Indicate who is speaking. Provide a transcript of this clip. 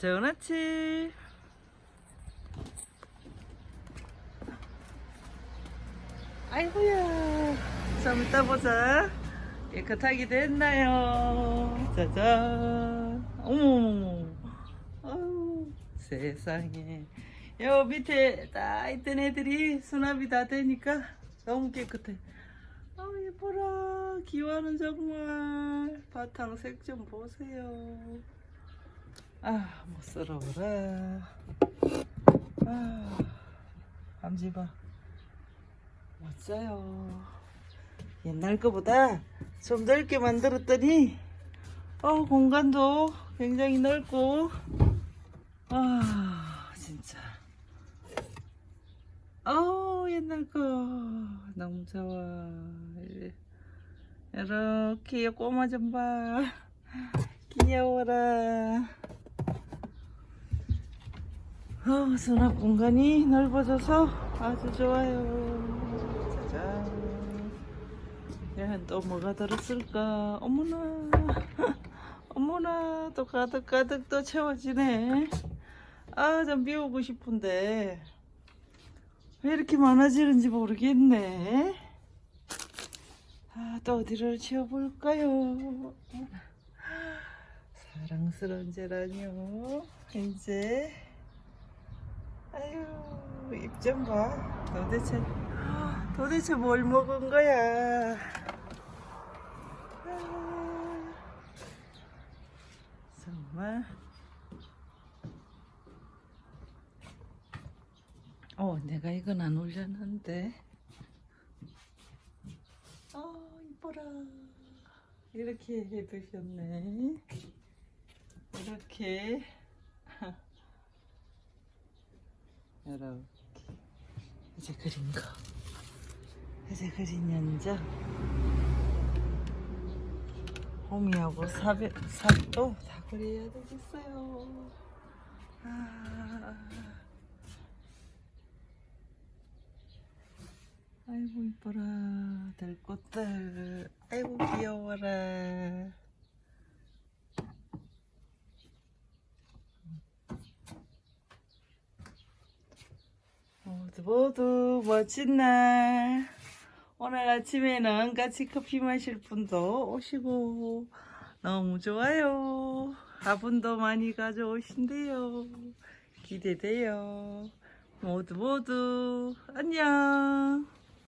Speaker 1: 좋은 아침. 아이고야. 좀 이따 보자. 깨끗하게 됐나요? 짜잔. 아유, 세상에. 요 밑에 다 있던 애들이 수납이 다 되니까 너무 깨끗해. 아 예뻐라. 기와는 정말 바탕색 좀 보세요. 아, 못 썰어보라. 아, 봐. 멋져요. 옛날 거보다 좀 넓게 만들었더니, 어, 공간도 굉장히 넓고, 아, 진짜. 어, 옛날 거. 너무 좋아. 이렇게 꼬마 좀 봐. 귀여워라. 어, 수납 공간이 넓어져서 아주 좋아요. 짜잔. 얘는 또 뭐가 들었을까? 어머나. 어머나. 또 가득가득 또 채워지네. 아, 좀 비우고 싶은데. 왜 이렇게 많아지는지 모르겠네. 아, 또 어디를 채워볼까요? 사랑스러운 제라니요. 이제 아유 입좀 봐. 도대체 도대체 뭘 먹은 거야? 아, 정말. 어, 내가 이건 안 올렸는데. 아, 이뻐라. 이렇게 해두셨네. 이렇게. 이렇게. 이제 그린 거. 이제 그린 연자. 호미하고 사배, 삽도 다 그려야 되겠어요. 아. 아이고 이뻐라 들꽃들 아이고 귀여워라 모두 멋진 날. 오늘 아침에는 같이 커피 마실 분도 오시고 너무 좋아요. 화분도 많이 가져오신대요. 기대돼요. 모두 모두 안녕